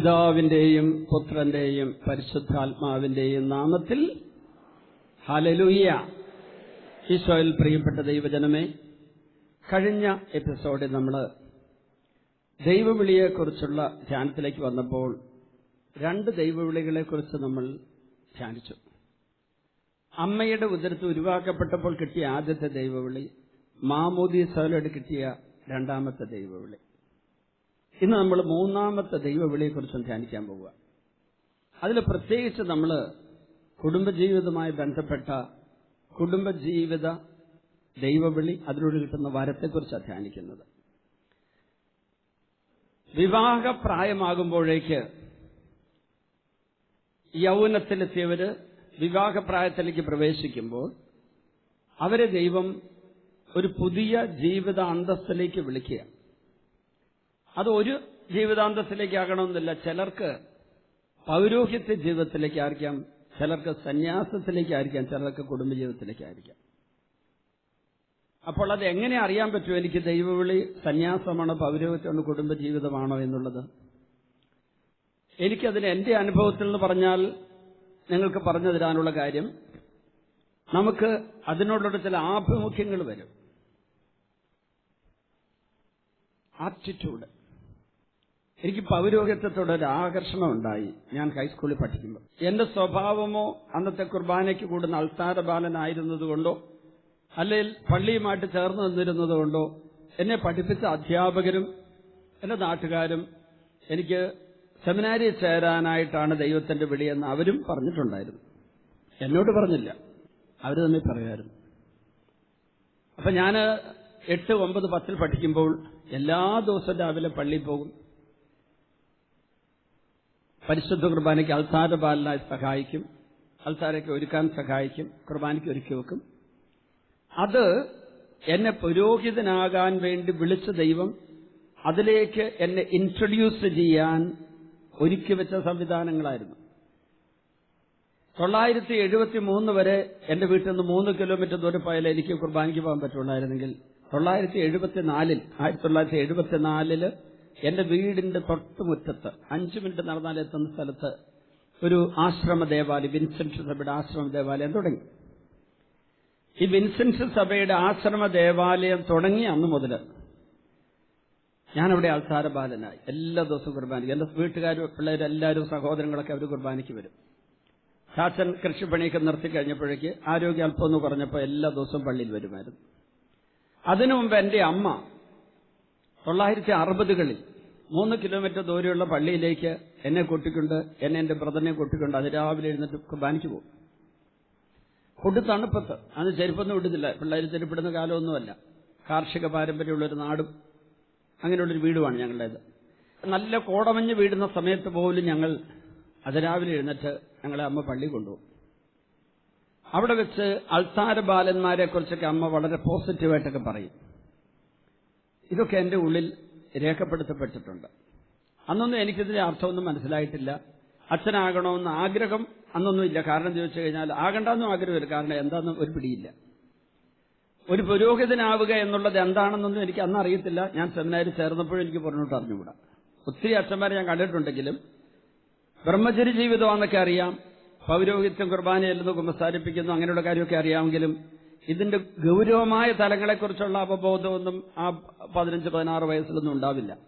പിതാവിന്റെയും പുത്രന്റെയും പരിശുദ്ധാത്മാവിന്റെയും നാമത്തിൽ ഹലലുയ്യ ഈശോയിൽ പ്രിയപ്പെട്ട ദൈവജനമേ കഴിഞ്ഞ എപ്പിസോഡിൽ നമ്മൾ ദൈവവിളിയെക്കുറിച്ചുള്ള ധ്യാനത്തിലേക്ക് വന്നപ്പോൾ രണ്ട് ദൈവവിളികളെക്കുറിച്ച് നമ്മൾ ധ്യാനിച്ചു. അമ്മയുടെ ഉദരത്ത് ഉരുവാക്കപ്പെട്ടപ്പോൾ കിട്ടിയ ആദ്യത്തെ ദൈവവിളി മാമോദീസോലോട് കിട്ടിയ രണ്ടാമത്തെ ദൈവവിളി. ഇന്ന് നമ്മൾ മൂന്നാമത്തെ ദൈവവിളിയെക്കുറിച്ചും ധ്യാനിക്കാൻ പോവുക. അതിൽ പ്രത്യേകിച്ച് നമ്മൾ കുടുംബജീവിതവുമായി ബന്ധപ്പെട്ട കുടുംബജീവിത ദൈവവിളി അതിലൂടെ കിട്ടുന്ന വരത്തെക്കുറിച്ചാണ് ധ്യാനിക്കുന്നത്. വിവാഹപ്രായമാകുമ്പോഴേക്ക് യൗവനത്തിലെത്തിയവര് വിവാഹപ്രായത്തിലേക്ക് പ്രവേശിക്കുമ്പോൾ അവരെ ദൈവം ഒരു പുതിയ ജീവിത അന്തസ്സിലേക്ക് വിളിക്കുക അത് ഒരു ജീവിതാന്തത്തിലേക്കാകണമെന്നില്ല. ചിലർക്ക് പൗരോഹിത്യ ജീവിതത്തിലേക്കായിരിക്കാം ചിലർക്ക് സന്യാസത്തിലേക്കായിരിക്കാം ചിലർക്ക് കുടുംബജീവിതത്തിലേക്കായിരിക്കാം. അപ്പോൾ അത് എങ്ങനെ അറിയാൻ പറ്റും എനിക്ക് ദൈവവിളി സന്യാസമാണോ പൗരോഹിത്യമാണോ കുടുംബജീവിതമാണോ എന്നുള്ളത്? എനിക്കതിന് എന്റെ അനുഭവത്തിൽ നിന്ന് പറഞ്ഞാൽ നിങ്ങൾക്ക് പറഞ്ഞു തരാനുള്ള കാര്യം നമുക്ക് അതിനോടുള്ള ചില ആഭിമുഖ്യങ്ങൾ വരും. ആറ്റിറ്റ്യൂഡ് എനിക്ക് പൗരോഹിത്യത്തോടെ ഒരു ആകർഷണം ഉണ്ടായി ഞാൻ ഹൈസ്കൂളിൽ പഠിക്കുമ്പോൾ എന്റെ സ്വഭാവമോ അന്നത്തെ കുർബാനയ്ക്ക് കൂടുന്ന അൾത്താര ബാലനായിരുന്നതുകൊണ്ടോ അല്ലെങ്കിൽ പള്ളിയുമായിട്ട് ചേർന്ന് നിന്നിരുന്നതുകൊണ്ടോ എന്നെ പഠിപ്പിച്ച അധ്യാപകരും എന്റെ നാട്ടുകാരും എനിക്ക് സെമിനാരിയിൽ ചേരാനായിട്ടാണ് ദൈവത്തിന്റെ വിളിയെന്ന് അവരും പറഞ്ഞിട്ടുണ്ടായിരുന്നു. എന്നോട് പറഞ്ഞില്ല. അവർ തന്നെ പറയുമായിരുന്നു അപ്പൊ ഞാൻ എട്ട് ഒമ്പത് പത്തിൽ പഠിക്കുമ്പോൾ എല്ലാ ദിവസവും രാവിലെ പള്ളിയിൽ പോകും. പരിശുദ്ധ കുർബാനയ്ക്ക് അൽത്താര പാലനായി സഹായിക്കും. അൽത്താരയ്ക്ക് ഒരുക്കാൻ സഹായിക്കും. കുർബാനയ്ക്ക് ഒരുക്കി വെക്കും. അത് എന്നെ പുരോഹിതനാകാൻ വേണ്ടി വിളിച്ച ദൈവം അതിലേക്ക് എന്നെ ഇൻട്രൊഡ്യൂസ് ചെയ്യാൻ ഒരുക്കി വെച്ച സംവിധാനങ്ങളായിരുന്നു. തൊള്ളായിരത്തി എഴുപത്തി മൂന്ന് വരെ എന്റെ വീട്ടിൽ നിന്ന് മൂന്ന് കിലോമീറ്റർ ദൂരം പോയാൽ എനിക്ക് കുർബാനയ്ക്ക് പോകാൻ പറ്റുള്ളായിരുന്നെങ്കിൽ തൊള്ളായിരത്തി എഴുപത്തിനാലിൽ ആയിരത്തി തൊള്ളായിരത്തി എഴുപത്തിനാലിൽ എന്റെ വീടിന്റെ തൊട്ടുമുറ്റത്ത് അഞ്ചു മിനിറ്റ് നടന്നാൽ എത്തുന്ന സ്ഥലത്ത് ഒരു ആശ്രമ ദേവാലയം വിൻസെന്റ് സഭയുടെ ആശ്രമ ദേവാലയം തുടങ്ങി. ഈ വിൻസെന്റ് സഭയുടെ ആശ്രമ ദേവാലയം തുടങ്ങി അന്ന് മുതൽ ഞാനവിടെ ആൾത്താര ബാലനായി എല്ലാ ദിവസവും കുർബാനയ്ക്ക് എന്റെ വീട്ടുകാരും പിള്ളേരെല്ലാവരും സഹോദരങ്ങളൊക്കെ അവർ കുർബാനിക്ക് വരും. ചാച്ചൻ കൃഷിപ്പണിയൊക്കെ നിർത്തി കഴിഞ്ഞപ്പോഴേക്ക് ആരോഗ്യ അല്പമെന്ന് പറഞ്ഞപ്പോൾ എല്ലാ ദിവസവും പള്ളിയിൽ വരുമായിരുന്നു. അതിനു മുമ്പ് എന്റെ അമ്മ തൊള്ളായിരത്തി അറുപതുകളിൽ മൂന്ന് കിലോമീറ്റർ ദൂരെയുള്ള പള്ളിയിലേക്ക് എന്നെ കൂട്ടിക്കൊണ്ട് എന്നെ എന്റെ ബ്രദറിനെ കൂട്ടിക്കൊണ്ട് അത് രാവിലെ എഴുന്നിട്ട് കുർബാനയ്ക്ക് പോകും. കൊടു തണുപ്പത്ത്. അത് ചെരുപ്പൊന്നും ഇടുന്നില്ല. പിള്ളേർ ചെരുപ്പിടുന്ന കാലമൊന്നുമല്ല. കാർഷിക പാരമ്പര്യമുള്ളൊരു നാടും അങ്ങനെയുള്ളൊരു വീടുമാണ് ഞങ്ങളുടേത്. നല്ല കോടമഞ്ഞ് വീടുന്ന സമയത്ത് പോലും ഞങ്ങൾ അതിരാവിലെ എഴുന്നേറ്റ് ഞങ്ങളെ അമ്മ പള്ളി കൊണ്ടുപോകും. അവിടെ വെച്ച് അൾത്താര ബാലന്മാരെ കുറിച്ചൊക്കെ അമ്മ വളരെ പോസിറ്റീവായിട്ടൊക്കെ പറയും. ഇതൊക്കെ എന്റെ ഉള്ളിൽ രേഖപ്പെടുത്തപ്പെട്ടിട്ടുണ്ട്. അന്നൊന്നും എനിക്കിതിന്റെ അർത്ഥമൊന്നും മനസ്സിലായിട്ടില്ല. അച്ഛനാകണമെന്ന് ആഗ്രഹം അന്നൊന്നും ഇല്ല. കാരണം ചോദിച്ചു കഴിഞ്ഞാൽ ആകണ്ടെന്നും ആഗ്രഹമില്ല. കാരണം എന്താണെന്നും ഒരു പിടിയില്ല. ഒരു പുരോഹിതനാവുക എന്നുള്ളത് എന്താണെന്നൊന്നും എനിക്ക് അന്ന് അറിയത്തില്ല. ഞാൻ സെമിനാരിൽ ചേർന്നപ്പോഴും എനിക്ക് പറഞ്ഞോട്ട് അറിഞ്ഞുകൂടാ. ഒത്തിരി അച്ഛന്മാരെ ഞാൻ കണ്ടിട്ടുണ്ടെങ്കിലും ബ്രഹ്മചരി ജീവിതമാണെന്നൊക്കെ അറിയാം. പൗരോഹിത്യം കുർബാനയല്ലെന്ന് കുമ്പസാരിപ്പിക്കുന്നു അങ്ങനെയുള്ള കാര്യമൊക്കെ അറിയാമെങ്കിലും ഇതിന്റെ ഗൗരവമായ തലങ്ങളെക്കുറിച്ചുള്ള അവബോധമൊന്നും ആ പതിനഞ്ച് പതിനാറ് വയസ്സിലൊന്നും ഉണ്ടാവില്ല.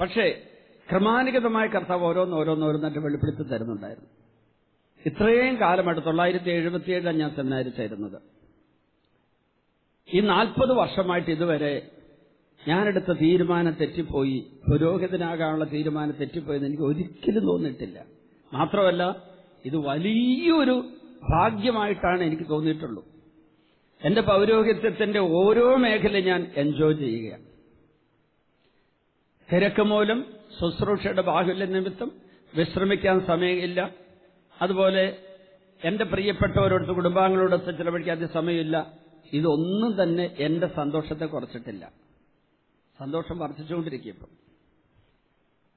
പക്ഷേ ക്രമാനുഗതമായ കർത്താവ് ഓരോന്ന് ഓരോന്നോരോന്നായിട്ട് വെളിപ്പെടുത്തി തരുന്നുണ്ടായിരുന്നു. ഇത്രയും കാലമായിട്ട് തൊള്ളായിരത്തി എഴുപത്തിയേഴിലാണ് ഞാൻ സെമിനാരി ചേരുന്നത്. ഈ നാൽപ്പത് വർഷമായിട്ട് ഇതുവരെ ഞാനെടുത്ത തീരുമാനം തെറ്റിപ്പോയി പുരോഹിതനാകാനുള്ള തീരുമാനം തെറ്റിപ്പോയെന്ന് എനിക്ക് ഒരിക്കലും തോന്നിയിട്ടില്ല. മാത്രമല്ല ഇത് വലിയൊരു ഭാഗ്യമായിട്ടാണ് എനിക്ക് തോന്നിയിട്ടുള്ളൂ. എന്റെ പൗരോഹിത്യത്തിന്റെ ഓരോ മേഖല ഞാൻ എൻജോയ് ചെയ്യുകയാണ്. തിരക്ക് മൂലം ശുശ്രൂഷയുടെ ബാഹുല്യ നിമിത്തം വിശ്രമിക്കാൻ സമയമില്ല. അതുപോലെ എന്റെ പ്രിയപ്പെട്ടവരോടത്ത് കുടുംബാംഗങ്ങളോടൊത്ത് ചിലവഴിക്കാൻ സമയമില്ല. ഇതൊന്നും തന്നെ എന്റെ സന്തോഷത്തെ കുറച്ചിട്ടില്ല. സന്തോഷം വർദ്ധിച്ചുകൊണ്ടിരിക്കും ഇപ്പം.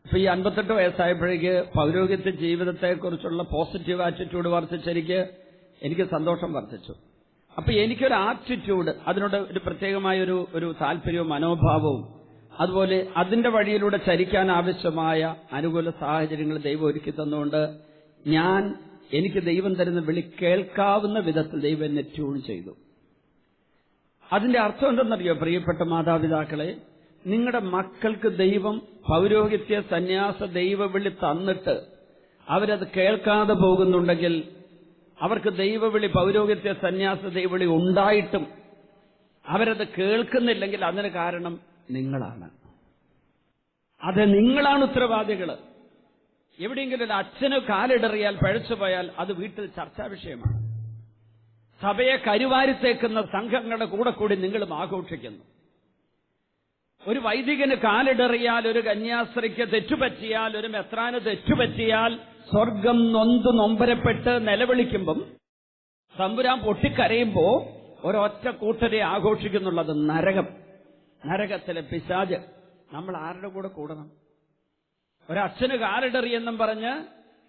ഇപ്പൊ ഈ അൻപത്തെട്ട് വയസ്സായപ്പോഴേക്ക് പൗരോഹിത്യ ജീവിതത്തെക്കുറിച്ചുള്ള പോസിറ്റീവ് ആറ്റിറ്റ്യൂഡ് വർദ്ധിച്ചെനിക്ക് എനിക്ക് സന്തോഷം വർദ്ധിച്ചു. അപ്പൊ എനിക്കൊരു ആറ്റിറ്റ്യൂഡ് അതിനോട് ഒരു പ്രത്യേകമായ ഒരു ഒരു താല്പര്യവും മനോഭാവവും അതുപോലെ അതിന്റെ വഴിയിലൂടെ ചരിക്കാൻ ആവശ്യമായ അനുകൂല സാഹചര്യങ്ങൾ ദൈവം ഒരുക്കി തന്നുകൊണ്ട് ഞാൻ എനിക്ക് ദൈവം തരുന്ന വിളി കേൾക്കാവുന്ന വിധത്തിൽ ദൈവം എന്നെ ട്യൂൺ ചെയ്തു. അതിന്റെ അർത്ഥം എന്തെന്നറിയോ പ്രിയപ്പെട്ട മാതാപിതാക്കളെ? നിങ്ങളുടെ മക്കൾക്ക് ദൈവം പൗരോഹിത്യ സന്യാസ ദൈവവിളി തന്നിട്ട് അവരത് കേൾക്കാതെ പോകുന്നുണ്ടെങ്കിൽ അവർക്ക് ദൈവവിളി പൗരോഹിത്യ സന്യാസ ദൈവവിളി ഉണ്ടായിട്ടും അവരത് കേൾക്കുന്നില്ലെങ്കിൽ അതിന് കാരണം നിങ്ങളാണ്. അത് നിങ്ങളാണ് ഉത്തരവാദികൾ എവിടെയെങ്കിലും ഒരു അച്ഛന് കാലിടറിയാൽ പഴച്ചു പോയാൽ അത് വീട്ടിൽ ചർച്ചാ വിഷയമാണ്. സഭയെ കരുവാരിത്തേക്കുന്ന സംഘങ്ങളുടെ കൂടെ കൂടി നിങ്ങളും ആഘോഷിക്കുന്നു. ഒരു വൈദികന് കാലിടറിയാൽ ഒരു കന്യാസ്ത്രീക്ക് തെറ്റുപറ്റിയാൽ ഒരു മെത്രാന് തെറ്റുപറ്റിയാൽ സ്വർഗം നൊന്ത് നൊമ്പരപ്പെട്ട് നിലവിളിക്കുമ്പം തമ്പുരാൻ പൊട്ടിക്കരയുമ്പോ ഒരൊറ്റ കൂട്ടരെ ആഘോഷിക്കുന്നുള്ളത് നരകം. നരകത്തിലെ പിശാജ് നമ്മൾ ആരുടെ കൂടെ കൂടണം? ഒരച്ഛന് കാലിടറിയെന്നും പറഞ്ഞ്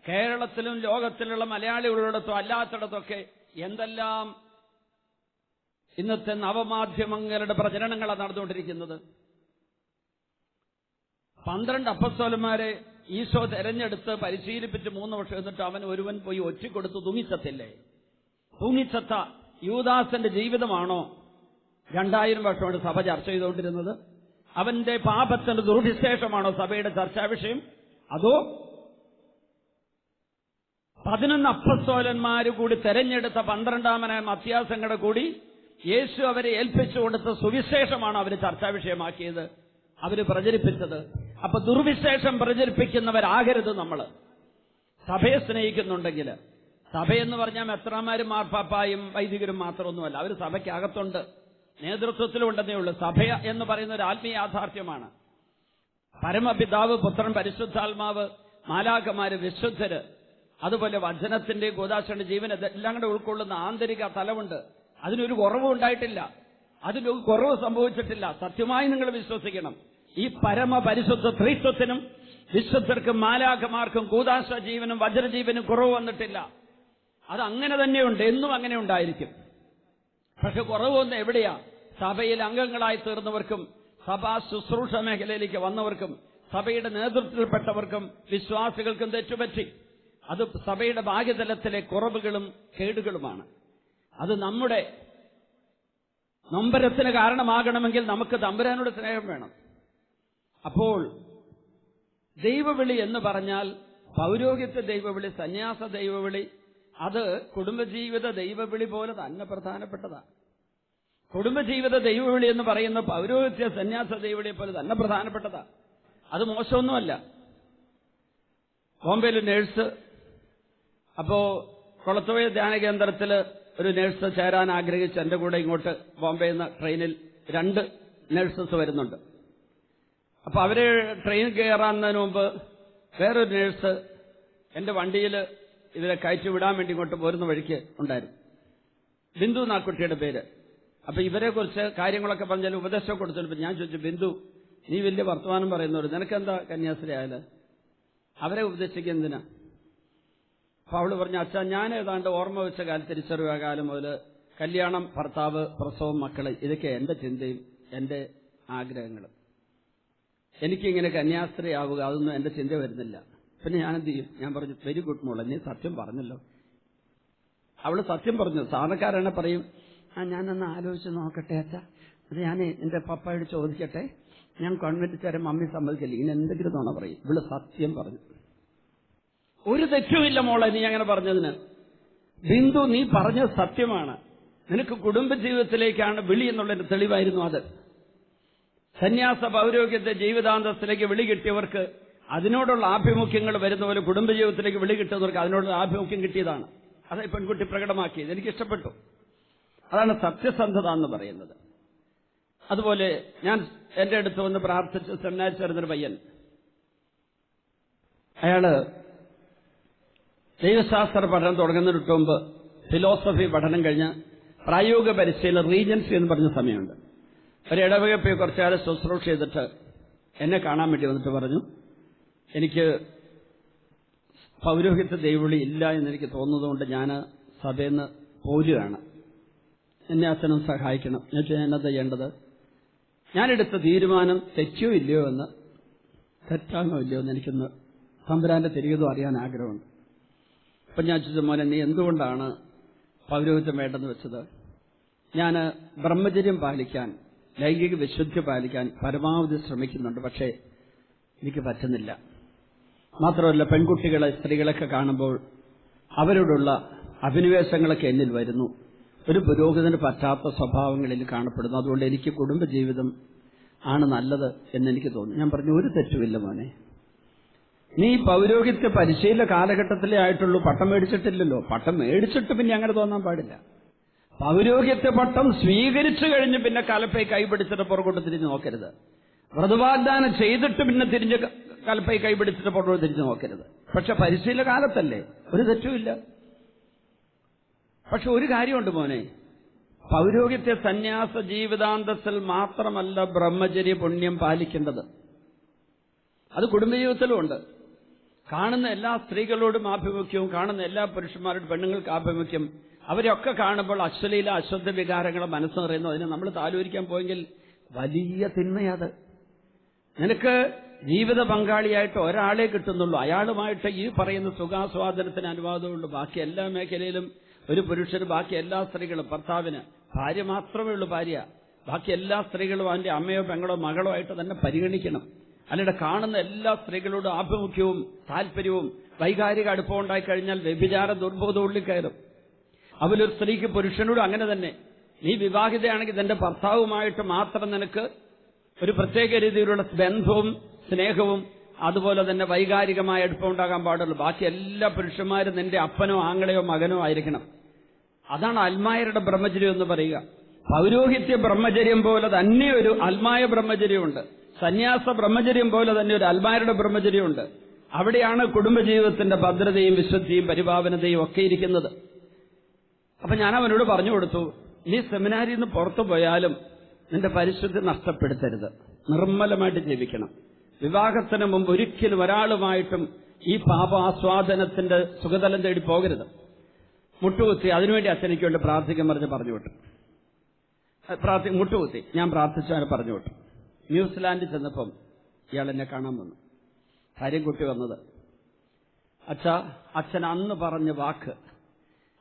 കേരളത്തിലും ലോകത്തിലുള്ള മലയാളികളിടത്തും അല്ലാത്തിടത്തൊക്കെ എന്തെല്ലാം ഇന്നത്തെ നവമാധ്യമങ്ങളുടെ പ്രചരണങ്ങളാണ് നടന്നുകൊണ്ടിരിക്കുന്നത്? പന്ത്രണ്ട് അപ്പസ്തോലന്മാരെ ഈശോ തെരഞ്ഞെടുത്ത് പരിശീലിപ്പിച്ച് മൂന്ന് വർഷം എന്നിട്ട് അവൻ ഒരുവൻ പോയി ഒറ്റിക്കൊടുത്ത് തൂങ്ങിച്ചത്തില്ലേ? തൂങ്ങിച്ചത്ത യൂദാസന്റെ ജീവിതമാണോ? രണ്ടായിരം വർഷമാണ് സഭ ചർച്ച ചെയ്തുകൊണ്ടിരുന്നത്. അവന്റെ പാപത്തിന്റെ ദുർവിശേഷമാണോ സഭയുടെ ചർച്ചാ വിഷയം? അതോ പതിനൊന്ന് അപ്പസ്തോലന്മാര് കൂടി തെരഞ്ഞെടുത്ത പന്ത്രണ്ടാമനായ മത്യാസങ്ങളുടെ കൂടി യേശു അവരെ ഏൽപ്പിച്ചു കൊടുത്ത സുവിശേഷമാണ് അവർ ചർച്ചാ വിഷയമാക്കിയത്? അവർ പ്രചരിപ്പിച്ചത് അപ്പൊ ദുർവിശേഷം പ്രചരിപ്പിക്കുന്നവരാകരുത് നമ്മൾ സഭയെ സ്നേഹിക്കുന്നുണ്ടെങ്കിൽ. സഭയെന്ന് പറഞ്ഞാൽ മെത്രാമാരും മാർപ്പാപ്പായും വൈദികരും മാത്രമൊന്നുമല്ല. അവർ സഭയ്ക്കകത്തുണ്ട്. നേതൃത്വത്തിലുണ്ടെന്നേ ഉള്ളൂ. സഭ എന്ന് പറയുന്ന ഒരു ആത്മീയ യാഥാർത്ഥ്യമാണ്. പരമപിതാവ് പുത്രൻ പരിശുദ്ധാത്മാവ് മാലാകമാര് വിശുദ്ധര് അതുപോലെ വചനത്തിന്റെ ഗോദാശന്റെ ജീവൻ ഇതെല്ലാം കൂടെ ഉൾക്കൊള്ളുന്ന ആന്തരിക തലമുണ്ട്. അതിനൊരു കുറവും ഉണ്ടായിട്ടില്ല അതിനൊരു കുറവ് സംഭവിച്ചിട്ടില്ല. സത്യമായി നിങ്ങൾ വിശ്വസിക്കണം. ഈ പരമപരിശുദ്ധ ത്രീത്വത്തിനും വിശുദ്ധർക്കും മാലാഖമാർക്കും കൂതാശ ജീവനും വജ്രജീവനും കുറവ് വന്നിട്ടില്ല. അത് അങ്ങനെ തന്നെയുണ്ട് എന്നും അങ്ങനെ ഉണ്ടായിരിക്കും. പക്ഷെ കുറവ് വന്ന് എവിടെയാ? സഭയിൽ അംഗങ്ങളായി തീർന്നവർക്കും സഭാ ശുശ്രൂഷ മേഖലയിലേക്ക് വന്നവർക്കും സഭയുടെ നേതൃത്വത്തിൽപ്പെട്ടവർക്കും വിശ്വാസികൾക്കും തെറ്റുപറ്റി. അത് സഭയുടെ ഭാഗ്യതലത്തിലെ കുറവുകളും കേടുകളുമാണ്. അത് നമ്മുടെ നൊമ്പരത്തിന് കാരണമാകണമെങ്കിൽ നമുക്ക് തമ്പുരാനോട് സ്നേഹം വേണം. അപ്പോൾ ദൈവവിളി എന്ന് പറഞ്ഞാൽ പൗരോഹിത്യ ദൈവവിളി സന്യാസ ദൈവവിളി അത് കുടുംബജീവിത ദൈവവിളി പോലെ തന്നെ പ്രധാനപ്പെട്ടതാണ്. കുടുംബജീവിത ദൈവവിളി എന്ന് പറയുന്ന പൗരോഹിത്യ സന്യാസ ദൈവവിളിയെ പോലെ തന്നെ പ്രധാനപ്പെട്ടതാ അത് മോശമൊന്നുമല്ല. ബോംബെയിൽ നേഴ്സ് അപ്പോ കൊളത്തുവയ ധ്യാന കേന്ദ്രത്തിൽ ഒരു നേഴ്സ് ചേരാൻ ആഗ്രഹിച്ച് എന്റെ കൂടെ ഇങ്ങോട്ട് ബോംബെയിൽ നിന്ന് ട്രെയിനിൽ രണ്ട് നേഴ്സസ് വരുന്നുണ്ട്. അപ്പൊ അവർ ട്രെയിൻ കയറാന്നതിന് മുമ്പ് വേറൊരു നേഴ്സ് എന്റെ വണ്ടിയിൽ ഇവരെ കയറ്റി വിടാൻ വേണ്ടി ഇങ്ങോട്ട് പോരുന്ന വഴിക്ക് ഉണ്ടായിരുന്നു. ബിന്ദു എന്നാ കുട്ടിയുടെ പേര്. അപ്പൊ ഇവരെ കുറിച്ച് കാര്യങ്ങളൊക്കെ പറഞ്ഞാൽ ഉപദേശം കൊടുത്തിട്ട് ഞാൻ ചോദിച്ചു ബിന്ദു നീ വലിയ വർത്തമാനം പറയുന്നവർ നിനക്കെന്താ കന്യാസ്ത്രീ ആയാൽ അവരെ ഉപദേശിക്കുന്നതിനാ അപ്പൊ അവൾ പറഞ്ഞു അച്ഛാ ഞാൻ ഏതാണ്ട് ഓർമ്മ വെച്ച കാലം തിരിച്ചറിവുക കാലം മുതൽ കല്യാണം ഭർത്താവ് പ്രസവം മക്കൾ ഇതൊക്കെ എന്റെ ചിന്തയും എന്റെ ആഗ്രഹങ്ങളും. എനിക്കിങ്ങനെ കന്യാസ്ത്രീയാവുക അതൊന്നും എന്റെ ചിന്ത വരുന്നില്ല. പിന്നെ ഞാൻ എന്ത് ചെയ്യും ഞാൻ പറഞ്ഞു വെരി ഗുഡ് മോൾ നീ സത്യം പറഞ്ഞല്ലോ. അവൾ സത്യം പറഞ്ഞു. സാധനക്കാരാണ് പറയും ആ ഞാനൊന്ന് ആലോചിച്ച് നോക്കട്ടെ അച്ഛാ. അത് ഞാൻ എന്റെ പപ്പയോട് ചോദിക്കട്ടെ. ഞാൻ കോൺവെന്റ് ചേരാൻ മമ്മി സമ്മതിക്കല്ലേ? ഇങ്ങനെ എന്തെങ്കിലും തോന്നാ പറയും. ഇവൾ സത്യം പറഞ്ഞു. ഒരു തെറ്റുമില്ല മോളെ നീ അങ്ങനെ പറഞ്ഞതിന്. ബിന്ദു നീ പറഞ്ഞത് സത്യമാണ്. നിനക്ക് കുടുംബജീവിതത്തിലേക്കാണ് വിളി എന്നുള്ളതിന്റെ തെളിവായിരുന്നു അത്. സന്യാസ പൗരോഗ്യത്തെ ജീവിതാന്തത്തിലേക്ക് വിളി കിട്ടിയവർക്ക് അതിനോടുള്ള ആഭിമുഖ്യങ്ങൾ വരുന്ന പോലെ കുടുംബജീവിതത്തിലേക്ക് വിളി കിട്ടുന്നവർക്ക് അതിനോടുള്ള ആഭിമുഖ്യം കിട്ടിയതാണ്. അത് പെൺകുട്ടി പ്രകടമാക്കിയത്. എനിക്ക് ഇഷ്ടപ്പെട്ടു അതാണ് സത്യസന്ധത എന്ന് പറയുന്നത്. അതുപോലെ ഞാൻ എന്റെ അടുത്ത് വന്ന് പ്രാർത്ഥിച്ച് സെമിനാരി പയ്യൻ. അയാൾ ദൈവശാസ്ത്ര പഠനം തുടങ്ങുന്നതിന് മുമ്പ് ഫിലോസഫി പഠനം കഴിഞ്ഞ് പ്രായോഗിക പരിശീലനം റീജൻസി എന്ന് പറഞ്ഞ സമയമുണ്ട്. ഒരു ഇടവകപ്പി കുറച്ചുകാലം ശുശ്രൂഷ ചെയ്തിട്ട് എന്നെ കാണാൻ വേണ്ടി വന്നിട്ട് പറഞ്ഞു. എനിക്ക് പൗരോഹിത്യ ദൈവവിളി ഇല്ല എന്നെനിക്ക് തോന്നുന്നതുകൊണ്ട് ഞാൻ സഭയിൽ നിന്ന് പോരുകയാണ്. എന്നെ അച്ഛനും സഹായിക്കണം. ഞാൻ എന്താ ചെയ്യേണ്ടത്? ഞാനെടുത്ത തീരുമാനം തെറ്റോ ഇല്ലയോ എന്ന് തെറ്റാണോ ഇല്ലയോ എന്ന് എനിക്കൊന്ന് തമ്പുരാന്റെ തിരികതും അറിയാൻ ആഗ്രഹമുണ്ട്. അപ്പം ഞാൻ ചോദിച്ചു മോനെ നീ എന്തുകൊണ്ടാണ് പൗരോഹിത്യം വേണ്ടെന്ന് വെച്ചത്? ഞാൻ ബ്രഹ്മചര്യം പാലിക്കാൻ ലൈംഗിക വിശുദ്ധി പാലിക്കാൻ പരമാവധി ശ്രമിക്കുന്നുണ്ട്. പക്ഷേ എനിക്ക് പറ്റുന്നില്ല. മാത്രമല്ല പെൺകുട്ടികളെ സ്ത്രീകളൊക്കെ കാണുമ്പോൾ അവരോടുള്ള അഭിനിവേശങ്ങളൊക്കെ എന്നിൽ വരുന്നു. ഒരു പുരോഹിതന് പറ്റാത്ത സ്വഭാവങ്ങളിൽ കാണപ്പെടുന്നു. അതുകൊണ്ട് എനിക്ക് കുടുംബജീവിതം ആണ് നല്ലത് എന്നെനിക്ക് തോന്നുന്നു. ഞാൻ പറഞ്ഞു ഒരു തെറ്റുമില്ല മോനെ. നീ പൗരോഹിത്യ പരിശീലന കാലഘട്ടത്തിലേ ആയിട്ടുള്ളൂ. പട്ടം മേടിച്ചിട്ടില്ലല്ലോ. പട്ടം മേടിച്ചിട്ട് പിന്നെ അങ്ങനെ തോന്നാൻ പാടില്ല. പൗരോഹിത്യ പട്ടം സ്വീകരിച്ചു കഴിഞ്ഞ് പിന്നെ കലപ്പയെ കൈപിടിച്ചിട്ട് പുറകോട്ട് തിരിഞ്ഞു നോക്കരുത്. വ്രതവാഗ്ദാനം ചെയ്തിട്ട് പിന്നെ തിരിഞ്ഞ് കലപ്പയെ കൈപിടിച്ചിട്ട് പുറകോട്ട് തിരിഞ്ഞു നോക്കരുത്. പക്ഷെ പരിശീലന കാലത്തല്ലേ? ഒരു തെറ്റുമില്ല പക്ഷെ ഒരു കാര്യമുണ്ട് മോനെ. പൗരോഗ്യത്തെ സന്യാസ ജീവിതാന്തത്തിൽ മാത്രമല്ല ബ്രഹ്മചര്യ പുണ്യം പാലിക്കേണ്ടത്. അത് കുടുംബജീവിതത്തിലും ഉണ്ട്. കാണുന്ന എല്ലാ സ്ത്രീകളോടും ആഭിമുഖ്യവും കാണുന്ന എല്ലാ പുരുഷന്മാരോടും പെണ്ണുങ്ങൾക്ക് ആഭിമുഖ്യം അവരെയൊക്കെ കാണുമ്പോൾ അശ്വലീല അശ്വദ്ധ വികാരങ്ങളെ മനസ്സ് നിറയുന്നു. അതിനെ നമ്മൾ താലോചിക്കാൻ പോയെങ്കിൽ വലിയ തിന്മയത്. നിനക്ക് ജീവിത പങ്കാളിയായിട്ട് ഒരാളെ കിട്ടുന്നുള്ളൂ. അയാളുമായിട്ട് ഈ പറയുന്ന സുഖാസ്വാദനത്തിന് അനുവാദമുള്ളൂ. ബാക്കി എല്ലാ മേഖലയിലും ഒരു പുരുഷന് ബാക്കി എല്ലാ സ്ത്രീകളും ഭർത്താവിന് ഭാര്യ മാത്രമേ ഉള്ളൂ ഭാര്യ. ബാക്കി എല്ലാ സ്ത്രീകളും അവന്റെ അമ്മയോ പെങ്ങളോ മകളോ ആയിട്ട് തന്നെ പരിഗണിക്കണം. അല്ലാതെ കാണുന്ന എല്ലാ സ്ത്രീകളോടും ആഭിമുഖ്യവും താല്പര്യവും വൈകാരിക അടുപ്പം ഉണ്ടായി കഴിഞ്ഞാൽ വ്യഭിചാര ദുർബോധം ഉള്ളിൽ കയറും. അതിലൊരു സ്ത്രീക്ക് പുരുഷനോട് അങ്ങനെ തന്നെ. നീ വിവാഹിതയാണെങ്കിൽ തന്റെ ഭർത്താവുമായിട്ട് മാത്രം നിനക്ക് ഒരു പ്രത്യേക രീതിയിലുള്ള ബന്ധവും സ്നേഹവും അതുപോലെ തന്നെ വൈകാരികമായ അടുപ്പം ഉണ്ടാകാൻ പാടുള്ളൂ. ബാക്കി എല്ലാ പുരുഷന്മാരും നിന്റെ അപ്പനോ ആങ്ങളെയോ മകനോ ആയിരിക്കണം. അതാണ് അൽമായരുടെ ബ്രഹ്മചര്യം എന്ന് പറയുക. പൗരോഹിത്യ ബ്രഹ്മചര്യം പോലെ തന്നെ ഒരു അൽമായ ബ്രഹ്മചര്യമുണ്ട്. സന്യാസ ബ്രഹ്മചര്യം പോലെ തന്നെ ഒരു അൽമായരുടെ ബ്രഹ്മചര്യമുണ്ട്. അവിടെയാണ് കുടുംബജീവിതത്തിന്റെ ഭദ്രതയും വിശുദ്ധിയും പരിപാവനതയും ഒക്കെ ഇരിക്കുന്നത്. അപ്പൊ ഞാൻ അവനോട് പറഞ്ഞു കൊടുത്തു നീ സെമിനാരിൽ നിന്ന് പുറത്തു പോയാലും നിന്റെ പരിശുദ്ധി നഷ്ടപ്പെടുത്തരുത്. നിർമ്മലമായിട്ട് ജീവിക്കണം. വിവാഹത്തിന് മുമ്പ് ഒരിക്കലും ഒരാളുമായിട്ടും ഈ പാപാസ്വാദനത്തിന്റെ സുഖതലം തേടി പോകരുത്. മുട്ടുകുത്തി അതിനുവേണ്ടി അച്ഛനിക്ക് വേണ്ടി പ്രാർത്ഥിക്കാൻ പറഞ്ഞ് പറഞ്ഞു വിട്ടു. പ്രാർത്ഥി മുട്ടുകുത്തി. ഞാൻ പ്രാർത്ഥിച്ചു അവനെ പറഞ്ഞു വിട്ടു. ന്യൂസിലാൻഡിൽ ചെന്നപ്പം ഇയാൾ എന്നെ കാണാൻ വന്നു. കാര്യം കുട്ടി വന്നത്. അച്ഛ അച്ഛൻ അന്ന് പറഞ്ഞ വാക്ക്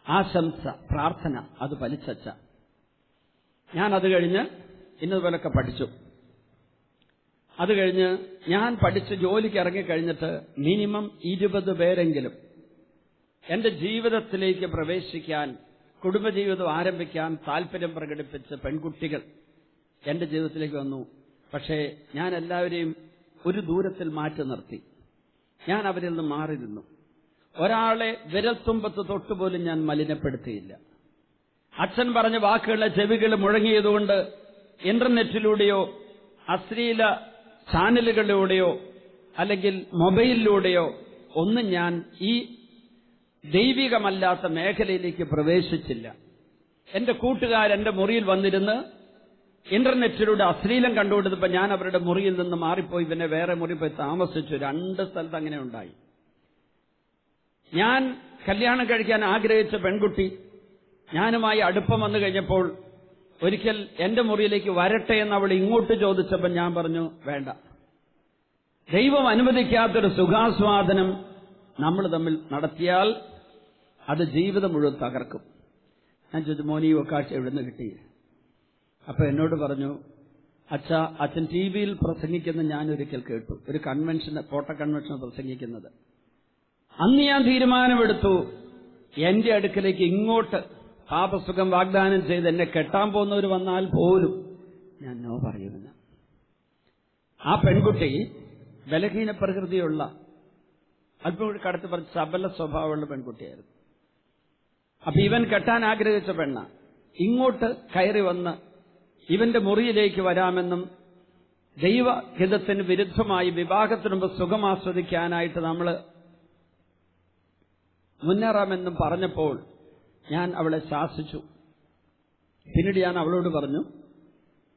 ആശംസ പ്രാർത്ഥന അത് പലിച്ചച്ച ഞാൻ അത് കഴിഞ്ഞ് ഇന്നതുപോലൊക്കെ പഠിച്ചു. അത് കഴിഞ്ഞ് ഞാൻ പഠിച്ച് ജോലിക്ക് ഇറങ്ങിക്കഴിഞ്ഞിട്ട് മിനിമം ഇരുപത് പേരെങ്കിലും എന്റെ ജീവിതത്തിലേക്ക് പ്രവേശിക്കാൻ കുടുംബജീവിതം ആരംഭിക്കാൻ താല്പര്യം പ്രകടിപ്പിച്ച പെൺകുട്ടികൾ എന്റെ ജീവിതത്തിലേക്ക് വന്നു. പക്ഷേ ഞാൻ എല്ലാവരെയും ഒരു ദൂരത്തിൽ മാറ്റി നിർത്തി. ഞാൻ അവരിൽ നിന്ന് മാറി നിന്നു. ഒരാളെ വിരൽത്തുമ്പത്ത് തൊട്ടുപോലും ഞാൻ മലിനപ്പെടുത്തിയില്ല. അച്ഛൻ പറഞ്ഞ വാക്കുകളെ ചെവികൾ മുഴങ്ങിയതുകൊണ്ട് ഇന്റർനെറ്റിലൂടെയോ അശ്ലീല ചാനലുകളിലൂടെയോ അല്ലെങ്കിൽ മൊബൈലിലൂടെയോ ഒന്നും ഞാൻ ഈ ദൈവികമല്ലാത്ത മേഖലയിലേക്ക് പ്രവേശിച്ചില്ല. എന്റെ കൂട്ടുകാർ എന്റെ മുറിയിൽ വന്നിരുന്ന് ഇന്റർനെറ്റിലൂടെ അശ്ലീലം കണ്ടുകൊണ്ടിരുന്നപ്പോൾ ഞാൻ അവരുടെ മുറിയിൽ നിന്ന് മാറിപ്പോയി. പിന്നെ വേറെ മുറി പോയി താമസിച്ചു. രണ്ട് സ്ഥലത്ത് അങ്ങനെ ഉണ്ടായി. ഞാൻ കല്യാണം കഴിക്കാൻ ആഗ്രഹിച്ച പെൺകുട്ടി ഞാനുമായി അടുപ്പം വന്നു കഴിഞ്ഞപ്പോൾ ഒരിക്കൽ എന്റെ മുറിയിലേക്ക് വരട്ടെ എന്ന് അവൾ ഇങ്ങോട്ട് ചോദിച്ചപ്പോൾ ഞാൻ പറഞ്ഞു വേണ്ട. ദൈവം അനുവദിക്കാത്തൊരു സുഖാസ്വാദനം നമ്മൾ തമ്മിൽ നടത്തിയാൽ അത് ജീവിതം മുഴുവൻ തകർക്കും. ഞാൻ ചോദിച്ചു മോനി ഒക്കാഴ്ച എവിടുന്ന് കിട്ടി? അപ്പൊ എന്നോട് പറഞ്ഞു അച്ഛ അച്ഛൻ ടി വിയിൽ പ്രസംഗിക്കുന്ന ഞാൻ ഒരിക്കൽ കേട്ടു. ഒരു കൺവെൻഷൻ ഫോട്ടോ കൺവെൻഷൻ പ്രസംഗിക്കുന്നത്. അന്ന് ഞാൻ തീരുമാനമെടുത്തു. എന്റെ അടുക്കലേക്ക് ഇങ്ങോട്ട് പാപസുഖം വാഗ്ദാനം ചെയ്ത് എന്നെ കെട്ടാൻ പോകുന്നവർ വന്നാൽ പോലും ഞാൻ നോ പറയുമെന്ന് ആ പെൺകുട്ടി ബലഹീന പ്രകൃതിയുള്ള അല്പം കൂടി കടത്ത് പറഞ്ഞ് സബല സ്വഭാവമുള്ള പെൺകുട്ടിയായിരുന്നു. അപ്പൊ ഇവൻ കെട്ടാൻ ആഗ്രഹിച്ച പെണ്ണ. ഇങ്ങോട്ട് കയറി വന്ന് ഇവന്റെ മുറിയിലേക്ക് വരാമെന്നും ദൈവഹിതത്തിന് വിരുദ്ധമായി വിവാഹത്തിനുമ്പ് സുഖം ആസ്വദിക്കാനായിട്ട് നമ്മൾ മുന്നേറാമെന്നും പറഞ്ഞപ്പോൾ ഞാൻ അവളെ ശാസിച്ചു. പിന്നീട് ഞാൻ അവളോട് പറഞ്ഞു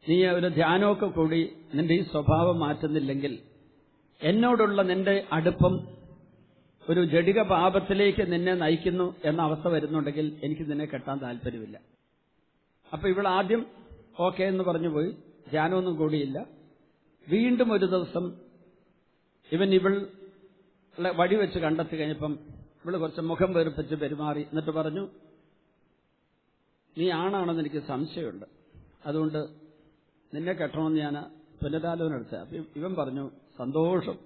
നീ ഒരു ധ്യാനമൊക്കെ കൂടി നിന്റെ ഈ സ്വഭാവം മാറ്റുന്നില്ലെങ്കിൽ എന്നോടുള്ള നിന്റെ അടുപ്പം ഒരു ജടിക പാപത്തിലേക്ക് നിന്നെ നയിക്കുന്നു എന്ന അവസ്ഥ വരുന്നുണ്ടെങ്കിൽ എനിക്ക് നിന്നെ കെട്ടാൻ താല്പര്യമില്ല. അപ്പൊ ഇവൾ ആദ്യം ഓക്കെ എന്ന് പറഞ്ഞു പോയി. ധ്യാനമൊന്നും കൂടിയില്ല. വീണ്ടും ഒരു ദിവസം ഇവൻ ഇവൾ വഴി വെച്ച് കണ്ടെത്തി കഴിഞ്ഞപ്പം ഇവൾ കുറച്ച് മുഖം വെറുപ്പിച്ച് പെരുമാറി. എന്നിട്ട് പറഞ്ഞു നീ ആണാണെന്ന് എനിക്ക് സംശയമുണ്ട്. അതുകൊണ്ട് നിന്നെ കെട്ടണമെന്ന് ഞാൻ പുനരാലോചന എടുത്ത അപ്പൊ ഇവൻ പറഞ്ഞു സന്തോഷം.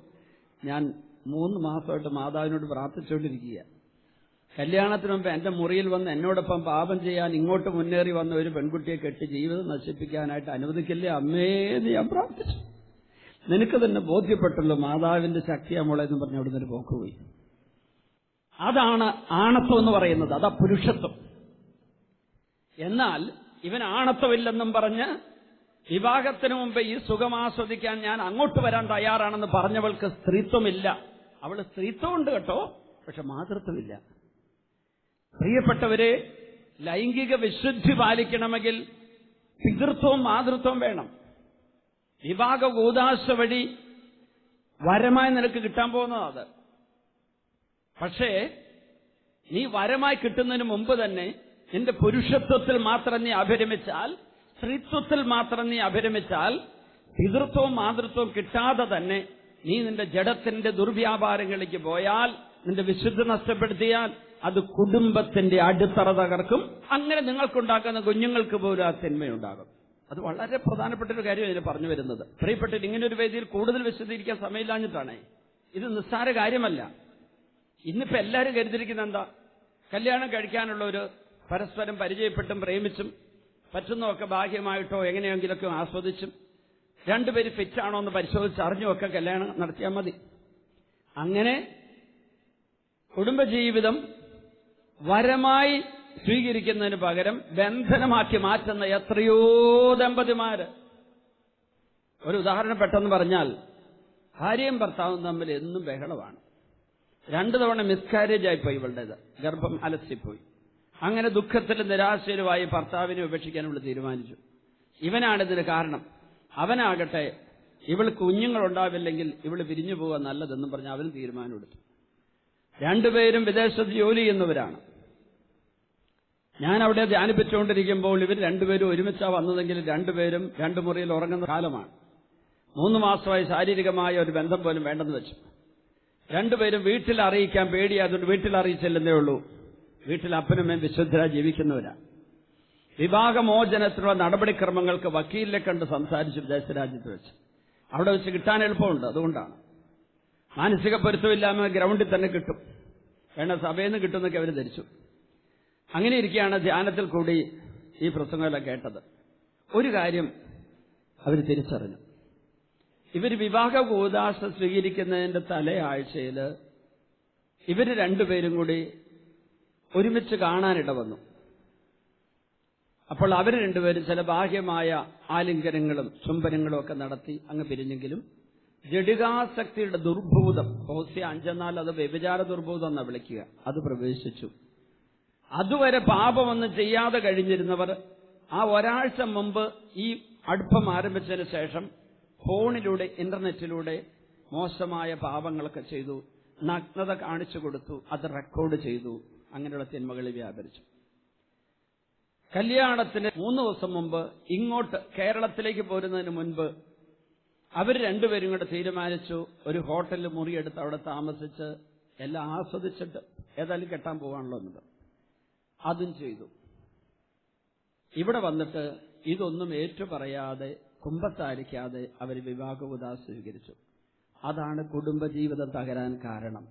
ഞാൻ മൂന്ന് മാസമായിട്ട് മാതാവിനോട് പ്രാർത്ഥിച്ചുകൊണ്ടിരിക്കുക കല്യാണത്തിന് മുമ്പ് എന്റെ മുറിയിൽ വന്ന് എന്നോടൊപ്പം പാപം ചെയ്യാൻ ഇങ്ങോട്ട് മുന്നേറി വന്ന ഒരു പെൺകുട്ടിയെ കെട്ടി ജീവിതം നശിപ്പിക്കാനായിട്ട് അനുവദിക്കില്ലേ അമ്മേന്ന് ഞാൻ പ്രാർത്ഥിച്ചു. നിനക്ക് തന്നെ ബോധ്യപ്പെട്ടല്ലോ മാതാവിന്റെ ശക്തിയാ മോളെ എന്ന് പറഞ്ഞ് അവിടെ ഒരു പോക്കുപോയി അതാണ് ആണത്വം എന്ന് പറയുന്നത്. അതാ പുരുഷത്വം. എന്നാൽ ഇവൻ ആണത്വമില്ലെന്നും പറഞ്ഞ് വിവാഹത്തിന് മുമ്പ് ഈ സുഖം ആസ്വദിക്കാൻ ഞാൻ അങ്ങോട്ട് വരാൻ തയ്യാറാണെന്ന് പറഞ്ഞവൾക്ക് സ്ത്രീത്വമില്ല. അവൾ സ്ത്രീത്വമുണ്ട് കേട്ടോ പക്ഷെ മാതൃത്വമില്ല. പ്രിയപ്പെട്ടവരെ ലൈംഗിക വിശുദ്ധി പാലിക്കണമെങ്കിൽ പിതൃത്വവും മാതൃത്വവും വേണം. വിവാഹ ഗോദാശ വഴി വരമായി നിനക്ക് കിട്ടാൻ പോകുന്നതാണ് അത്. പക്ഷേ നീ വരമായി കിട്ടുന്നതിന് മുമ്പ് തന്നെ നിന്റെ പുരുഷത്വത്തിൽ മാത്രം നീ അഭിരമിച്ചാൽ സ്ത്രീത്വത്തിൽ മാത്രം നീ അഭിരമിച്ചാൽ പിതൃത്വവും മാതൃത്വവും കിട്ടാതെ തന്നെ നീ നിന്റെ ജഡത്തിന്റെ ദുർവ്യാപാരങ്ങളിലേക്ക് പോയാൽ നിന്റെ വിശുദ്ധി നഷ്ടപ്പെടുത്തിയാൽ അത് കുടുംബത്തിന്റെ അടിത്തറ തകർക്കും. അങ്ങനെ നിങ്ങൾക്കുണ്ടാക്കുന്ന കുഞ്ഞുങ്ങൾക്ക് പോലും ആ തിന്മയുണ്ടാകും. അത് വളരെ പ്രധാനപ്പെട്ട ഒരു കാര്യമാണ് ഇതിന് പറഞ്ഞു വരുന്നത്. പ്രിയപ്പെട്ടിട്ട് ഇങ്ങനെ ഒരു വേദിയിൽ കൂടുതൽ വിശദീകരിക്കാൻ സമയമില്ലാഞ്ഞിട്ടാണ്. ഇത് നിസ്സാര കാര്യമല്ല. ഇന്നിപ്പോ എല്ലാവരും കരുതിരിക്കുന്ന എന്താ? കല്യാണം കഴിക്കാനുള്ള ഒരു പരസ്പരം പരിചയപ്പെട്ടും പ്രേമിച്ചും പറ്റുന്നതൊക്കെ ഭാഗ്യമായിട്ടോ എങ്ങനെയെങ്കിലൊക്കെ ആസ്വദിച്ചും രണ്ടുപേര് ഫിറ്റാണോ എന്ന് പരിശോധിച്ച് അറിഞ്ഞുമൊക്കെ കല്യാണം നടത്തിയാൽ മതി. അങ്ങനെ കുടുംബജീവിതം വരമായി സ്വീകരിക്കുന്നതിന് പകരം ബന്ധനമാക്കി മാറ്റുന്ന എത്രയോ ദമ്പതിമാര്. ഒരു ഉദാഹരണം പെട്ടെന്ന് പറഞ്ഞാൽ ഭാര്യയും ഭർത്താവും തമ്മിൽ എന്നും ബഹളമാണ്. രണ്ടു തവണ മിസ്കാരേജ് ആയിപ്പോയി ഇവളുടേത്. ഗർഭം അലസിപ്പോയി അങ്ങനെ ദുഃഖത്തിൽ നിരാശയിലുമായി ഭർത്താവിനെ ഉപേക്ഷിക്കാൻ ഇവൾ തീരുമാനിച്ചു. ഇവനാണ് ഇതിന് കാരണം. അവനാകട്ടെ ഇവൾ കുഞ്ഞുങ്ങളുണ്ടാവില്ലെങ്കിൽ ഇവൾ പിരിഞ്ഞു പോകാൻ നല്ലതെന്നും പറഞ്ഞ് അവനും തീരുമാനമെടുത്തു രണ്ടുപേരും വിദേശത്ത് ജോലി ചെയ്യുന്നവരാണ്. ഞാൻ അവിടെ ധ്യാനിപ്പിച്ചുകൊണ്ടിരിക്കുമ്പോൾ ഇവർ രണ്ടുപേരും ഒരുമിച്ചാ വന്നതെങ്കിൽ രണ്ടുപേരും രണ്ടു മുറിയിൽ ഉറങ്ങുന്ന കാലമാണ്. മൂന്ന് മാസമായി ശാരീരികമായ ഒരു ബന്ധം പോലും വേണ്ടെന്ന് വെച്ചു. രണ്ടുപേരും വീട്ടിൽ അറിയിക്കാൻ പേടിയാതുകൊണ്ട് വീട്ടിൽ അറിയിച്ചില്ലെന്നേ ഉള്ളൂ. വീട്ടിൽ അപ്പനമ്മയും വിശുദ്ധരായി ജീവിക്കുന്നവരാ. വിവാഹമോചനത്തിനുള്ള നടപടിക്രമങ്ങൾക്ക് വക്കീലിനെ കണ്ട് സംസാരിച്ചു വിദേശ രാജ്യത്ത് വെച്ച്. അവിടെ വെച്ച് കിട്ടാൻ എളുപ്പമുണ്ട് അതുകൊണ്ടാണ്. മാനസിക പൊരുത്തമില്ലാമ ഗ്രൗണ്ടിൽ തന്നെ കിട്ടും. വേണ്ട സഭയിൽ നിന്ന് കിട്ടുമെന്നൊക്കെ അവർ ധരിച്ചു. അങ്ങനെ ഇരിക്കുകയാണ് ധ്യാനത്തിൽ കൂടി ഈ പ്രസംഗമെല്ലാം കേട്ടത്. ഒരു കാര്യം അവർ തിരിച്ചറിഞ്ഞു. ഇവർ വിവാഹ കൂതാശ സ്വീകരിക്കുന്നതിന്റെ തലയാഴ്ചയിൽ ഇവർ രണ്ടുപേരും കൂടി ഒരുമിച്ച് കാണാനിട വന്നു. അപ്പോൾ അവർ രണ്ടുപേരും ചില ബാഹ്യമായ ആലിംഗനങ്ങളും ചുംബനങ്ങളും ഒക്കെ നടത്തി അങ്ങ് പിരിഞ്ഞെങ്കിലും ജഡികാസക്തിയുടെ ദുർഭൂതം ഹോസ്യ അഞ്ചെന്നാൽ അത് വ്യഭിചാര ദുർഭൂതം എന്നാണ് വിളിക്കുക അത് പ്രവേശിച്ചു. അതുവരെ പാപമൊന്നും ചെയ്യാതെ കഴിഞ്ഞിരുന്നവർ ആ ഒരാഴ്ച മുമ്പ് ഈ അടുപ്പം ആരംഭിച്ചതിന് ശേഷം ഫോണിലൂടെ ഇന്റർനെറ്റിലൂടെ മോശമായ പാപങ്ങളൊക്കെ ചെയ്തു. നഗ്നത കാണിച്ചു കൊടുത്തു. അത് റെക്കോർഡ് ചെയ്തു. അങ്ങനെയുള്ള തിന്മകളിൽ വ്യാപരിച്ചു. കല്യാണത്തിന് മൂന്ന് ദിവസം മുമ്പ് ഇങ്ങോട്ട് കേരളത്തിലേക്ക് പോരുന്നതിന് മുൻപ് അവർ രണ്ടുപേരും കൂടെ തീരുമാനിച്ചു. ഒരു ഹോട്ടലിൽ മുറിയെടുത്ത് അവിടെ താമസിച്ച് എല്ലാം ആസ്വദിച്ചിട്ട് ഏതായാലും കെട്ടാൻ പോവാണല്ലോ എന്നത്. അതും ചെയ്തു. ഇവിടെ വന്നിട്ട് ഇതൊന്നും ഏറ്റുപറയാതെ കുമ്പത്താരിക്കാതെ അവർ വിവാഹബുധ സ്വീകരിച്ചു. അതാണ് കുടുംബജീവിതം തകരാൻ കാരണം.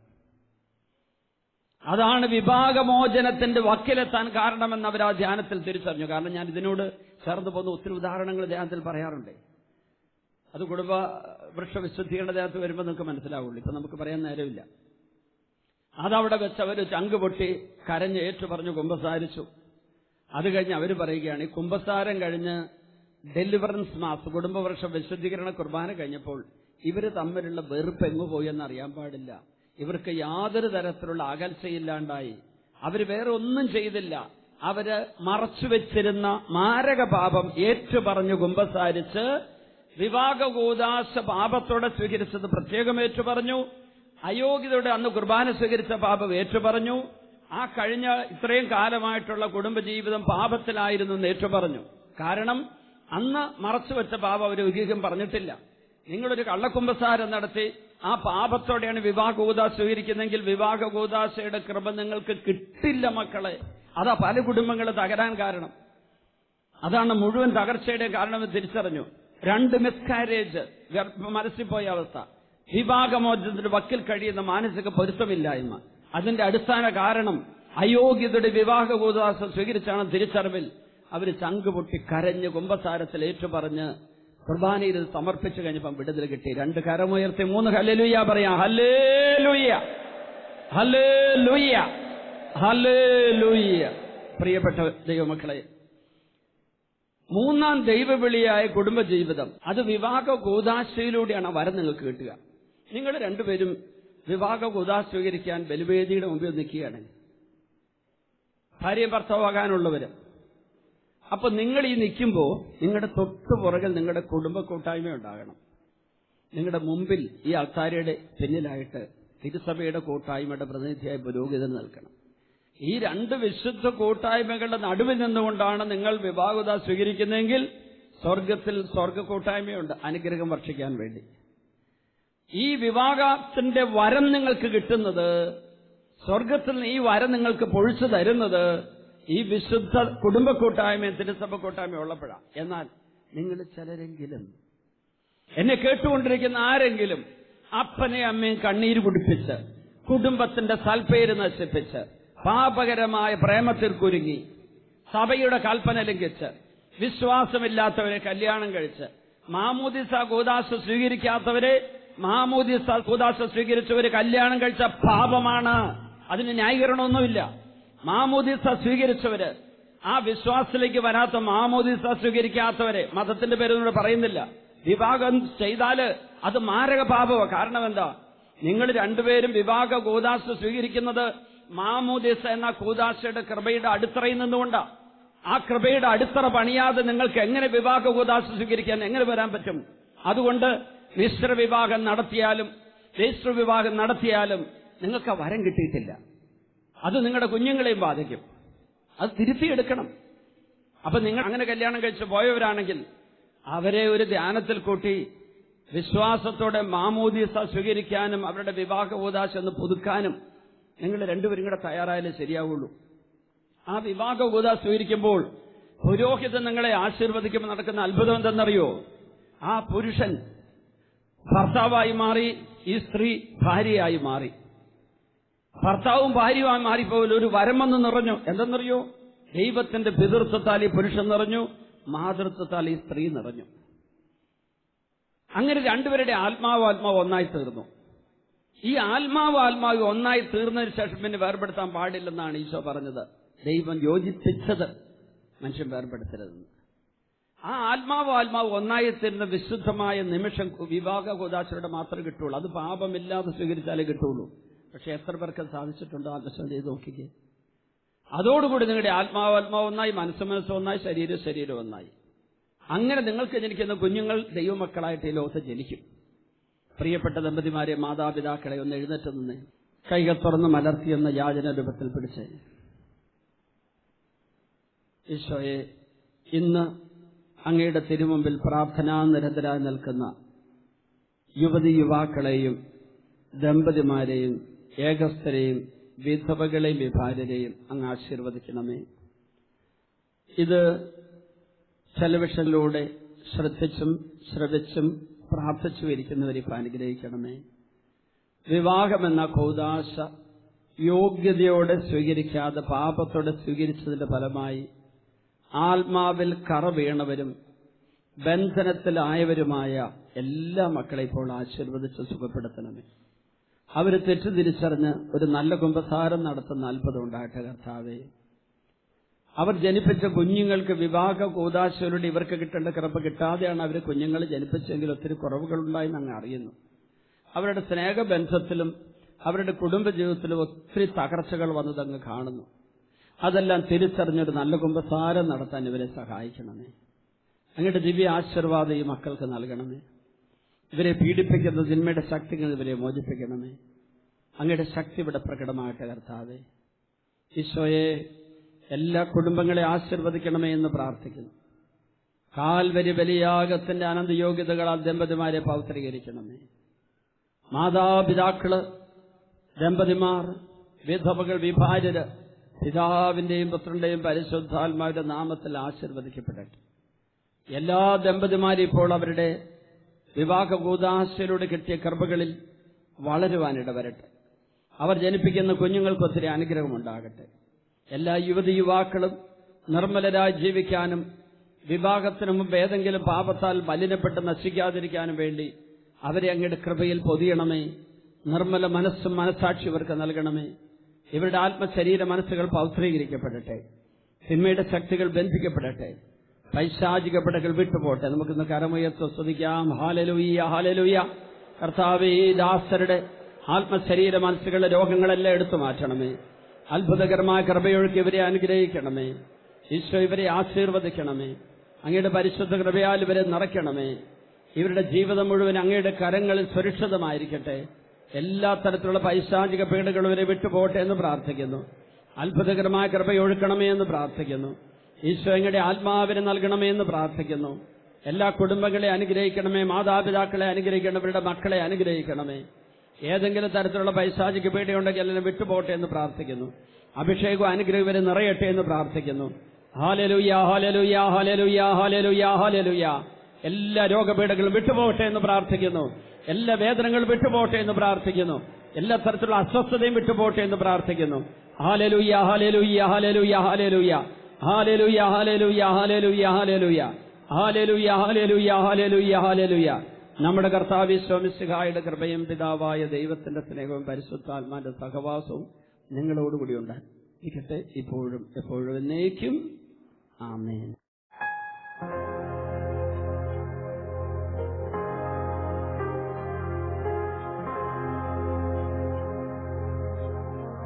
അതാണ് വിഭാഗമോചനത്തിന്റെ വക്കിലെത്താൻ കാരണമെന്ന് അവർ ആ ധ്യാനത്തിൽ തിരിച്ചറിഞ്ഞു. കാരണം ഞാൻ ഇതിനോട് ചേർന്ന് പോകുന്ന ഒത്തിരി ഉദാഹരണങ്ങൾ ധ്യാനത്തിൽ പറയാറുണ്ട്. അത് കുടുംബ വൃക്ഷ വിശുദ്ധീകരണ ദേഹത്ത് വരുമ്പോൾ നിങ്ങൾക്ക് മനസ്സിലാവുള്ളൂ. ഇപ്പൊ നമുക്ക് പറയാൻ നേരമില്ല. അതവിടെ വെച്ച് അവർ ചങ്ക് പൊട്ടി കരഞ്ഞ് ഏറ്റു പറഞ്ഞു കുമ്പസാരിച്ചു. അത് കഴിഞ്ഞ് അവർ പറയുകയാണ് ഈ കുമ്പസാരം കഴിഞ്ഞ് ഡെലിവറൻസ് മാസ് കുടുംബവർഷ വിശുദ്ധീകരണ കുർബാന കഴിഞ്ഞപ്പോൾ ഇവർ തമ്മിലുള്ള വെറുപ്പ് എങ്ങു എന്ന് അറിയാൻ പാടില്ല. ഇവർക്ക് യാതൊരു തരത്തിലുള്ള അകൽച്ചയില്ലാണ്ടായി. അവർ വേറെ ഒന്നും ചെയ്തില്ല. അവർ മറച്ചു വെച്ചിരുന്ന മാരക പാപം ഏറ്റുപറഞ്ഞു കുമ്പസാരിച്ച് വിവാഹകൂദാശ പാപത്തോടെ സ്വീകരിച്ചത് പ്രത്യേകം ഏറ്റുപറഞ്ഞു. അയോഗ്യതയുടെ അന്ന് കുർബാന സ്വീകരിച്ച പാപം ഏറ്റുപറഞ്ഞു. ആ കഴിഞ്ഞ ഇത്രയും കാലമായിട്ടുള്ള കുടുംബജീവിതം പാപത്തിലായിരുന്നു എന്ന് ഏറ്റുപറഞ്ഞു. കാരണം അന്ന് മറച്ചു വെച്ച പാപം അവർ ഒരിക്കലും പറഞ്ഞിട്ടില്ല. നിങ്ങളൊരു കള്ളക്കുമ്പസാരം നടത്തി ആ പാപത്തോടെയാണ് വിവാഹ കൂതാശ സ്വീകരിക്കുന്നതെങ്കിൽ വിവാഹ കൂതാശയുടെ കൃപ നിങ്ങൾക്ക് കിട്ടില്ല മക്കളെ. അതാ പല കുടുംബങ്ങൾ തകരാൻ കാരണം. അതാണ് മുഴുവൻ തകർച്ചയുടെ കാരണമെന്ന് തിരിച്ചറിഞ്ഞു. രണ്ട് മിസ്കാരേജ് മനസ്സിൽ പോയ അവസ്ഥ. വിവാഹമോചനത്തിന്റെ വക്കിൽ കഴിയുന്ന മാനസിക പൊരുത്തമില്ലായ്മ. അതിന്റെ അടിസ്ഥാന കാരണം അയോഗ്യതയുടെ വിവാഹ കൂതാശം സ്വീകരിച്ചാണ് തിരിച്ചറിവിൽ. അവർ ചങ്ക് പൊട്ടി കരഞ്ഞ് കുംഭസാരത്തിൽ ഏറ്റുപറഞ്ഞ് കുർബാനയിൽ സമർപ്പിച്ചു കഴിഞ്ഞപ്പം വിടുതൽ കിട്ടി. രണ്ട് കരമുയർത്തി മൂന്ന് ഹല്ലേലൂയ പറയാം. ഹല്ലേലൂയ. ഹല്ലേലൂയ. ഹല്ലേലൂയ. പ്രിയപ്പെട്ട ദൈവമക്കളെ മൂന്നാം ദൈവവിളിയായ കുടുംബജീവിതം അത് വിവാഹ കൂതാശയിലൂടെയാണ് വരം നിങ്ങൾക്ക് കിട്ടുക. നിങ്ങൾ രണ്ടുപേരും വിവാഹ ഗോദാ സ്വീകരിക്കാൻ ബലിവേദിയുടെ മുമ്പിൽ നിൽക്കുകയാണ് ഭാര്യയും ഭർത്താവാകാനുള്ളവര് അപ്പൊ നിങ്ങൾ ഈ നിൽക്കുമ്പോൾ നിങ്ങളുടെ തൊട്ടു പുറകിൽ നിങ്ങളുടെ കുടുംബ കൂട്ടായ്മ ഉണ്ടാകണം. നിങ്ങളുടെ മുമ്പിൽ ഈ ആൾക്കാരുടെ പിന്നിലായിട്ട് തിരുസഭയുടെ കൂട്ടായ്മയുടെ പ്രതിനിധിയായി പുരോഹിതൻ നിൽക്കണം. ഈ രണ്ട് വിശുദ്ധ കൂട്ടായ്മകളുടെ നടുവിൽ നിന്നുകൊണ്ടാണ് നിങ്ങൾ വിവാഹത സ്വീകരിക്കുന്നതെങ്കിൽ സ്വർഗത്തിൽ സ്വർഗ കൂട്ടായ്മയുണ്ട് അനുഗ്രഹം വർഷിക്കാൻ വേണ്ടി. ഈ വിവാഹത്തിന്റെ വരം നിങ്ങൾക്ക് കിട്ടുന്നത് സ്വർഗത്തിൽ ഈ വരം നിങ്ങൾക്ക് പൊഴിച്ചു തരുന്നത് ഈ വിശുദ്ധ കുടുംബ കൂട്ടായ്മയും തിരുസഭ കൂട്ടായ്മയും ഉള്ളപ്പോഴാണ് എന്നാൽ നിങ്ങൾ ചിലരെങ്കിലും എന്നെ കേട്ടുകൊണ്ടിരിക്കുന്ന ആരെങ്കിലും അപ്പനെ അമ്മയും കണ്ണീര് കുടിപ്പിച്ച് കുടുംബത്തിന്റെ സൽപ്പേര് നശിപ്പിച്ച് പാപകരമായ പ്രേമത്തിൽ കുരുങ്ങി സഭയുടെ കൽപ്പന ലംഘിച്ച് വിശ്വാസമില്ലാത്തവരെ കല്യാണം കഴിച്ച് മാമൂദിസ കൂതാശ സ്വീകരിക്കാത്തവരെ മാമൂദിസ കൂതാശ സ്വീകരിച്ചവര് കല്യാണം കഴിച്ച പാപമാണ്. അതിന് ന്യായീകരണമൊന്നുമില്ല. മാമോദിസ സ്വീകരിച്ചവര് ആ വിശ്വാസത്തിലേക്ക് വരാത്ത മാമോദിസ സ്വീകരിക്കാത്തവരെ മതത്തിന്റെ പേരൊന്നും പറയുന്നില്ല. വിവാഹം ചെയ്താൽ അത് മാരക പാപമാണ് കാരണം എന്താ നിങ്ങൾ രണ്ടുപേരും വിവാഹ കൂതാശ സ്വീകരിക്കുന്നത് മാമോദിസ എന്ന കൂതാശയുടെ കൃപയുടെ അടിത്തറയിൽ നിന്നുകൊണ്ടാ. ആ കൃപയുടെ അടിത്തറ പണിയാതെ നിങ്ങൾക്ക് എങ്ങനെ വിവാഹ കൂതാശ സ്വീകരിക്കാൻ എങ്ങനെ വരാൻ പറ്റും? അതുകൊണ്ട് മിശ്ര വിവാഹം നടത്തിയാലും രജിസ്റ്റർ വിവാഹം നടത്തിയാലും നിങ്ങൾക്ക് വരം കിട്ടിയിട്ടില്ല. അത് നിങ്ങളുടെ കുഞ്ഞുങ്ങളെയും ബാധിക്കും. അത് തിരുത്തിയെടുക്കണം. അപ്പൊ നിങ്ങൾ അങ്ങനെ കല്യാണം കഴിച്ച് പോയവരാണെങ്കിൽ അവരെ ഒരു ധ്യാനത്തിൽ കൂട്ടി വിശ്വാസത്തോടെ മാമോദീസ സ്വീകരിക്കാനും അവരുടെ വിവാഹ ഊദാശ എന്ന് പുതുക്കാനും നിങ്ങൾ രണ്ടുപേരും കൂടെ തയ്യാറായാലേ ശരിയാവുള്ളൂ. ആ വിവാഹ ഊദാ സ്വീകരിക്കുമ്പോൾ പുരോഹിതൻ നിങ്ങളെ ആശീർവദിക്കുമ്പോൾ നടക്കുന്ന അത്ഭുതം എന്തെന്നറിയോ? ആ പുരുഷൻ ഭർത്താവായി മാറി ഈ സ്ത്രീ ഭാര്യയായി മാറി. ഭർത്താവും ഭാര്യയുമായി മാറിപ്പോവില്ല ഒരു വരം വന്ന് നിറഞ്ഞു. എന്തെന്നറിയോ? ദൈവത്തിന്റെ പിതൃത്വത്താൽ ഈ പുരുഷൻ നിറഞ്ഞു മാതൃത്വത്താൽ ഈ സ്ത്രീ നിറഞ്ഞു. അങ്ങനെ രണ്ടുപേരുടെ ആത്മാവ് ആത്മാവ് ഒന്നായി തീർന്നു. ഈ ആത്മാവ് ആത്മാവ് ഒന്നായി തീർന്നതിന് ശേഷം പിന്നെ വേർപെടുത്താൻ പാടില്ലെന്നാണ് ഈശോ പറഞ്ഞത്. ദൈവം യോജിപ്പിച്ചത് മനുഷ്യൻ വേർപെടുത്തരുതെന്ന്. ആ ആത്മാവ് ആത്മാവ് ഒന്നായി തീരുന്ന വിശുദ്ധമായ നിമിഷം വിവാഹ ഗോദാശരുടെ മാത്രമേ കിട്ടുള്ളൂ. അത് പാപമില്ലാതെ സ്വീകരിച്ചാലേ കിട്ടുള്ളൂ. പക്ഷെ എത്ര പേർക്ക് സാധിച്ചിട്ടുണ്ടോ? ആകർഷണം ചെയ്ത് നോക്കിക്കേ. അതോടുകൂടി നിങ്ങളുടെ ആത്മാവ് ആത്മാവ് ഒന്നായി മനസ്സ് മനസ്സ് ഒന്നായി ശരീരം ശരീരം ഒന്നായി. അങ്ങനെ നിങ്ങൾക്ക് ജനിക്കുന്ന കുഞ്ഞുങ്ങൾ ദൈവമക്കളായിട്ട് ഈ ലോകത്ത് ജനിക്കും. പ്രിയപ്പെട്ട ദമ്പതിമാരെ മാതാപിതാക്കളെ ഒന്ന് എഴുന്നേറ്റ് നിന്ന് കൈകൾ തുറന്ന് മലർത്തിയെന്ന യാചന രൂപത്തിൽ പിടിച്ച്. ഈശോയെ ഇന്ന് അങ്ങയുടെ തിരുമുമ്പിൽ പ്രാർത്ഥനാ നിരന്തരായി നിൽക്കുന്ന യുവതി യുവാക്കളെയും ദമ്പതിമാരെയും ഏകസ്ഥരെയും വിധവകളെയും വിഭാരരെയും അങ്ങ് ആശീർവദിക്കണമേ. ഇത് ടെലിവിഷനിലൂടെ ശ്രദ്ധിച്ചും ശ്രവിച്ചും പ്രാർത്ഥിച്ചും ഇരിക്കുന്നവരെ അനുഗ്രഹിക്കണമേ. വിവാഹമെന്ന കൗതാശ യോഗ്യതയോടെ സ്വീകരിക്കാതെ പാപത്തോടെ സ്വീകരിച്ചതിന്റെ ഫലമായി ആത്മാവിൽ കറ വീണവരും ബന്ധനത്തിലായവരുമായ എല്ലാ മക്കളെ ഇപ്പോൾ ആശീർവദിച്ച് സുഖപ്പെടുത്തണമേ. അവർ തെറ്റുതിരിച്ചറിഞ്ഞ് ഒരു നല്ല കുമ്പസാരം നടത്തുന്ന അത്ഭുതം ഉണ്ടാകട്ടെ കർത്താവേ. അവർ ജനിപ്പിച്ച കുഞ്ഞുങ്ങൾക്ക് വിവാഹ കൂതാശയിലൂടെ ഇവർക്ക് കിട്ടേണ്ട കിറപ്പ് കിട്ടാതെയാണ് അവർ കുഞ്ഞുങ്ങൾ ജനിപ്പിച്ചെങ്കിൽ ഒത്തിരി കുറവുകളുണ്ടായെന്ന് അങ്ങ് അറിയുന്നു. അവരുടെ സ്നേഹബന്ധത്തിലും അവരുടെ കുടുംബജീവിതത്തിലും ഒത്തിരി തകർച്ചകൾ വന്നത് അങ്ങ് കാണുന്നു. അതെല്ലാം തിരിച്ചറിഞ്ഞൊരു നല്ല കുമ്പസാരം നടത്താൻ ഇവരെ സഹായിക്കണമേ. അങ്ങയുടെ ദിവ്യ ആശീർവാദം ഈ മക്കൾക്ക് നൽകണമേ. ഇവരെ പീഡിപ്പിക്കുന്ന തിന്മയുടെ ശക്തികൾ ഇവരെ മോചിപ്പിക്കണമേ. അങ്ങയുടെ ശക്തി ഇവിടെ പ്രകടമാകട്ടെ കർത്താവേ. ഈശോയെ എല്ലാ കുടുംബങ്ങളെ ആശീർവദിക്കണമേ എന്ന് പ്രാർത്ഥിക്കുന്നു. കാൽവരി ബലിയാഗത്തിന്റെ അനന്തയോഗ്യതകളാൽ ദമ്പതിമാരെ പൗത്രീകരിക്കണമേ. മാതാപിതാക്കൾ ദമ്പതിമാർ വിധവകൾ വിഭാര്യര് പിതാവിന്റെയും പുത്രന്റെയും പരിശുദ്ധാത്മാവിന്റെ നാമത്തിൽ ആശീർവദിക്കപ്പെടട്ടെ. എല്ലാ ദമ്പതിമാരും ഇപ്പോൾ അവരുടെ വിവാഹ ഗോദാശയിലൂടെ കിട്ടിയ കൃപകളിൽ വളരുവാനിട വരട്ടെ അവർ ജനിപ്പിക്കുന്ന കുഞ്ഞുങ്ങൾക്ക് ഒത്തിരി അനുഗ്രഹമുണ്ടാകട്ടെ. എല്ലാ യുവതി യുവാക്കളും നിർമ്മലരായി ജീവിക്കാനും വിവാഹത്തിനു മുമ്പ് ഏതെങ്കിലും പാപത്താൽ മലിനപ്പെട്ട് നശിക്കാതിരിക്കാനും വേണ്ടി അവരെ അങ്ങയുടെ കൃപയിൽ പൊതിയണമേ. നിർമ്മല മനസ്സും മനസാക്ഷി ഇവർക്ക് നൽകണമേ. ഇവരുടെ ആത്മശരീര മനസ്സുകൾ പൗത്രീകരിക്കപ്പെടട്ടെ തിന്മയുടെ ശക്തികൾ ബന്ധിക്കപ്പെടട്ടെ. പൈശാചിക പിടകൾ വിട്ടുപോട്ടെ. നമുക്കിന്ന് കരമുയർത്ത് സ്തുതിക്കാം ഹാലലുയ്യ ഹാലലുയ്യ കർത്താവേ ദാസരുടെ ആത്മശരീര മനസ്സുകളുടെ രോഗങ്ങളെല്ലാം എടുത്തു മാറ്റണമേ. അത്ഭുതകരമായ കൃപയൊഴുക്ക് ഇവരെ അനുഗ്രഹിക്കണമേ. ഈശോ ഇവരെ ആശീർവദിക്കണമേ. അങ്ങയുടെ പരിശുദ്ധ കൃപയാൽ ഇവരെ നിറയ്ക്കണമേ. ഇവരുടെ ജീവിതം മുഴുവൻ അങ്ങയുടെ കരങ്ങളിൽ സുരക്ഷിതമായിരിക്കട്ടെ. എല്ലാ തരത്തിലുള്ള പൈശാചിക പീഡകളും ഇവരെ വിട്ടുപോട്ടെ എന്ന് പ്രാർത്ഥിക്കുന്നു. അത്ഭുതകരമായ കൃപയൊഴുക്കണമേ എന്ന് പ്രാർത്ഥിക്കുന്നു. ഈശോ അങ്ങയുടെ ആത്മാവിനെ നൽകണമേ എന്ന് പ്രാർത്ഥിക്കുന്നു. എല്ലാ കുടുംബങ്ങളെ അനുഗ്രഹിക്കണമേ മാതാപിതാക്കളെ അനുഗ്രഹിക്കണം ഇവരുടെ മക്കളെ അനുഗ്രഹിക്കണമേ. ഏതെങ്കിലും തരത്തിലുള്ള പൈശാചിക്ക് പേടിയുണ്ടെങ്കിൽ എല്ലാം വിട്ടുപോട്ടെ എന്ന് പ്രാർത്ഥിക്കുന്നു. അഭിഷേകവും അനുഗ്രഹം വരെ നിറയട്ടെ എന്ന് പ്രാർത്ഥിക്കുന്നു. ഹാലലുയ്യ ഹാലലുയ്യ ഹാലലുയ്യ ഹാലലുയ്യ ഹാലലുയ്യ എല്ലാ രോഗപീഠകളും വിട്ടുപോകട്ടെ എന്ന് പ്രാർത്ഥിക്കുന്നു. എല്ലാ വേദനകളും വിട്ടുപോകട്ടെ എന്ന് പ്രാർത്ഥിക്കുന്നു. എല്ലാ തരത്തിലുള്ള അസ്വസ്ഥതയും വിട്ടുപോകട്ടെ എന്ന് പ്രാർത്ഥിക്കുന്നു. ഹാലലുയ്യ ഹാലലുയ്യ ഹാലലുയ്യ ഹാലലുയ്യ ഹാലലുയ്യ ഹാലലുയ ഹാലലുയ ഹാലലുയ ഹാലലുയ ഹാലലുയ ഹാലലുയ ഹാലലുയ നമ്മുടെ കർത്താവ് സ്വാമിസ്ഹായുടെ കൃപയും പിതാവായ ദൈവത്തിന്റെ സ്നേഹവും പരിശുദ്ധാത്മാന്റെ സഹവാസവും നിങ്ങളോടുകൂടി ഉണ്ടായിരിക്കട്ടെ. ഇപ്പോഴും എപ്പോഴും എന്നേക്കും. ആമേൻ.